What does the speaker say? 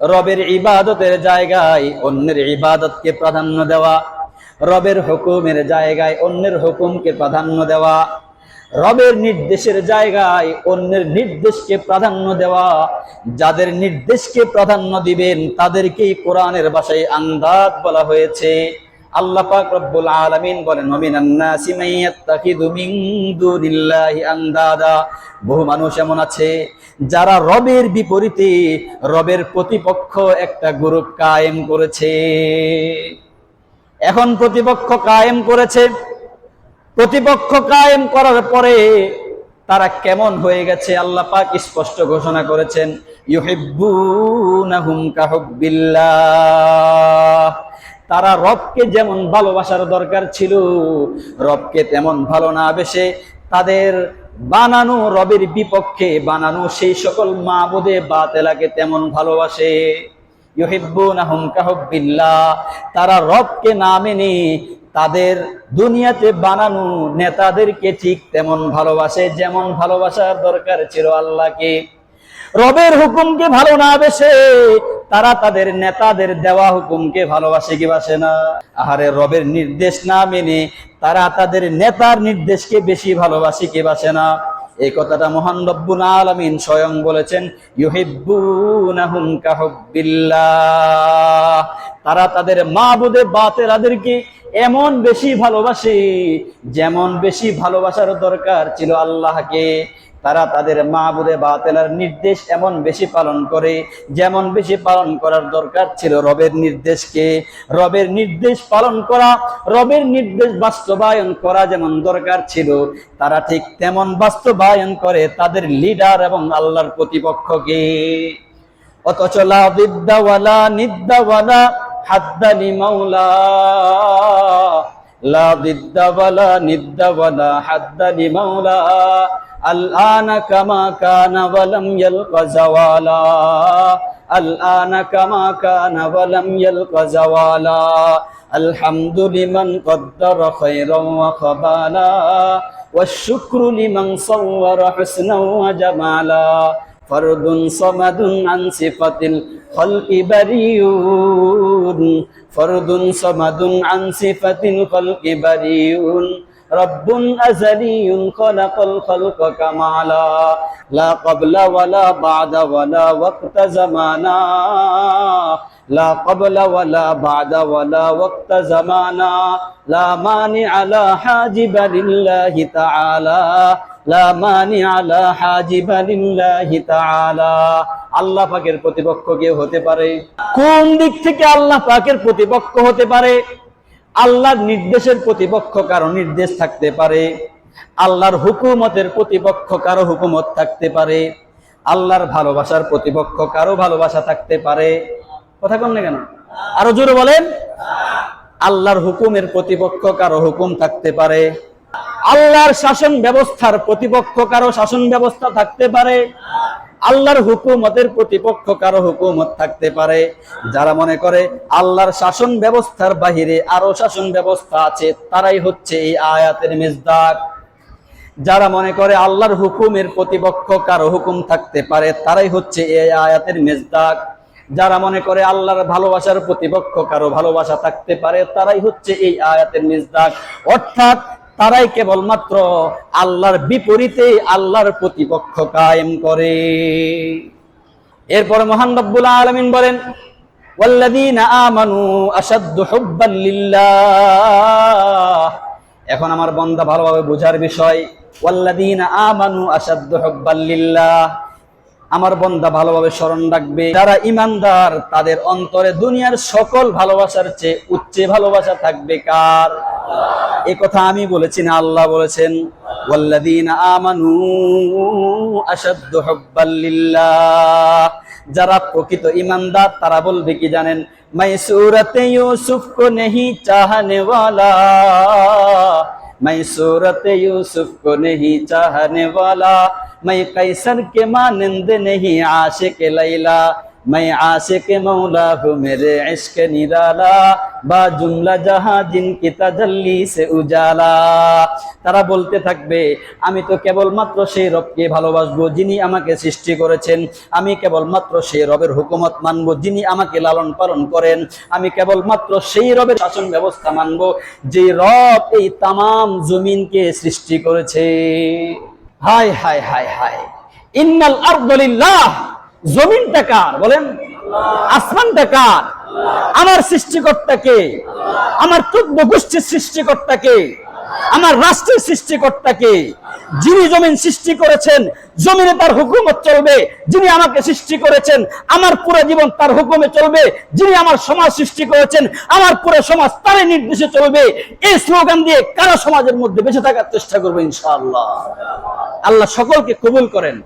রবের ইবাদতের জায়গায় অন্যের ইবাদতকে প্রাধান্য দেওয়া, রবের হুকুমের জায়গায় অন্যের হুকুমকে প্রাধান্য দেওয়া, রবের নির্দেশের জায়গায় অন্যের নির্দেশকে প্রাধান্য দেওয়া, যাদের নির্দেশকে প্রাধান্য দিবেন তাদেরকেই কোরআনের বাসায় আন্দাজ বলা হয়েছে। আল্লাহ পাক রব্বুল আলামিন বলেন মিনান নাসি মাইয়াত্তাখিযু মিন দুনিল্লাহি আন্দাদা বহু মানুষ এমন আছে, যারা রবের বিপরীতে, রবের প্রতিপক্ষ একটা গ্রুপ কায়েম করেছে। এখন প্রতিপক্ষ কায়েম করেছে। প্রতিপক্ষ কায়েম করার পরে তারা কেমন হয়ে গেছে আল্লাহ পাক স্পষ্ট ঘোষণা করেছেন, ইউহিব্বুনাহুম কাহুব্বিল্লাহ। তারা রবকে যেমন ভালোবাসার দরকার ছিল, রবকে তেমন ভালো না বেশে তাদের বানানো, রবের বিপক্ষে বানানো সেই সকল মাবুদে বাতেলাকে তেমন ভালোবাসে। ইউহিব্বুনাহুম কাহুব্বিল্লাহ, তারা রবকে না মেনে তাদের দুনিয়াতে বানানো নেতাদেরকে ঠিক তেমন ভালোবাসে, যেমন ভালোবাসার দরকার ছিল আল্লাহকে। রবের হুকুমকে ভালো না বেসে তারা তাদের নেতাদের দেওয়া হুকুমকে ভালোবাসে কি বাসে না? আহারে রবের নির্দেশ না মেনে তারা তাদের নেতার নির্দেশকে বেশি ভালোবাসে কি বাসে না? এই কথাটা মহান রব্বুল আলামিন স্বয়ং বলেছেন, ইউহিব্বুনাহুম কাহুব্বিল্লাহ। তারা তাদের মাবুদে বাতেলাদেরকে এমন বেশি ভালোবাসে, যেমন বেশি ভালোবাসার দরকার ছিল আল্লাহকে। তারা তাদের মাহবুদে বাতেলার নির্দেশ এমন বেশি পালন করে, যেমন বেশি পালন করার দরকার ছিল রবের নির্দেশকে। রবের নির্দেশ পালন করা, রবের নির্দেশ বাস্তবায়ন করা যেমন দরকার ছিল, তারা ঠিক তেমন বাস্তবায়ন করে তাদের লিডার এবং আল্লাহর প্রতিপক্ষকে। অথচ লা দিদ্দাওয়ালা নিদ্দাওয়ালা হাদ্দানি মাওলা। لا ضد ولا ند ولا حد لمولى الآن كما كان ولم يلق زوالا. الآن كما كان ولم يلق زوالا. الحمد لمن قدر خيرا وخبالا والشكر لمن صور حسنا وجمالا. فرد صمد عن صفة الخلق بريون فرد صمد عن صفة الخلق بريون رب أزلي خلق الخلق كمالا لا قبل ولا بعد ولا وقت زمانا لا قبل ولا بعد ولا وقت زمانا لا مانع لا حاجب لله تعالى لا مانع لا حاجب لله تعالى আল্লাহ পাকের প্রতিপক্ষ কে হতে পারে কোন দিক থেকে আল্লাহ পাকের প্রতিপক্ষ হতে পারে আল্লাহর নির্দেশের প্রতিপক্ষ কারও নির্দেশ থাকতে পারে। আল্লাহর হুকুমতের প্রতিপক্ষ কারও হুকুমত থাকতে পারে। আল্লাহর ভালোবাসার প্রতিপক্ষ কারও ভালোবাসা থাকতে পারে। কথা কম না কেন? আরও জোরে বলেন। আল্লাহর হুকুমের প্রতিপক্ষ কারও হুকুম থাকতে পারে। আল্লাহর শাসন ব্যবস্থার প্রতিপক্ষ কারও শাসন ব্যবস্থা থাকতে পারে। আল্লাহর হুকুমতের প্রতিপক্ষ কারও হুকুমত থাকতে পারে। যারা মনে করে আল্লাহর শাসন ব্যবস্থার বাহিরে আরও শাসন ব্যবস্থা আছে, তারাই হচ্ছে এই আয়াতের মেজদাক যারা মনে করে আল্লাহর হুকুমের প্রতিপক্ষ কারও হুকুম থাকতে পারে, তারাই হচ্ছে এই আয়াতের মেজদাক যারা মনে করে আল্লাহর ভালোবাসার প্রতিপক্ষ কারও ভালোবাসা থাকতে পারে, তারাই হচ্ছে এই আয়াতের মেজদাক অর্থাৎ তারাই কেবলমাত্র আল্লাহর বিপরীতে আল্লাহর প্রতিপক্ষ কায়েম করে। এরপরে মহান রব্বুল আলামিন বলেন এখন আমার বন্দা ভালোভাবে বোঝার বিষয় আমানু আশাদ্দু হুব্বান লিল্লাহ। আমার বন্দা ভালোভাবে স্মরণ রাখবে। যারা ইমানদার, তাদের অন্তরে দুনিয়ার সকল ভালোবাসার চেয়ে উচ্চে ভালোবাসা থাকবে কার? এ কথা আমি বলেছি না, আল্লাহ বলেছেন আমানু যারা প্রকৃত ইমানদার, তারা বলবে কি জানেন মাই সুরতে ইউসুফ কো নেহি চাহনে ওয়ালা मैं सूरत यूसुफ को नहीं चाहने वाला। मैं कैसर के मानंद नहीं आशिक लैला। मैं आशिक मौला हूँ मेरे इश्क निराला। বা জুমলা জাহা জিন কি তাজাল্লি সে উজালা। তারা বলতে থাকবে, আমি তো কেবলমাত্র সেই রবকে ভালোবাসবো যিনি আমাকে সৃষ্টি করেছেন। আমি কেবলমাত্র সেই রবের হুকুমত মানবো যিনি আমাকে লালন পালন করেন। আমি কেবলমাত্র সেই রবের শাসন ব্যবস্থা মানবো যে রব এই তামাম জমিনকে সৃষ্টি করেছে। হায় হায় হায় হায়। ইন্নাল আরদলিল্লাহ জমিনটা কার? বলেন। আসমানটা কার? আমার সৃষ্টিকর্তাকে আমার চোদ্দ গোষ্ঠীর সৃষ্টিকর্তাকে আমার রাষ্ট্রের সৃষ্টিকর্তাকে যিনি জমিন সৃষ্টি করেছেন, জমিনে তার হুকুমত চলবে, যিনি আমাকে সৃষ্টি করেছেন, আমার পুরো জীবন তার হুকুমে চলবে, যিনি আমার সমাজ সৃষ্টি করেছেন, আমার পুরো সমাজ তার নির্দেশে চলবে। এই স্লোগান দিয়ে কারা সমাজের মধ্যে বেঁচে থাকার চেষ্টা করব ইনশাআল্লাহ? আল্লাহ সকলকে কবুল করেন।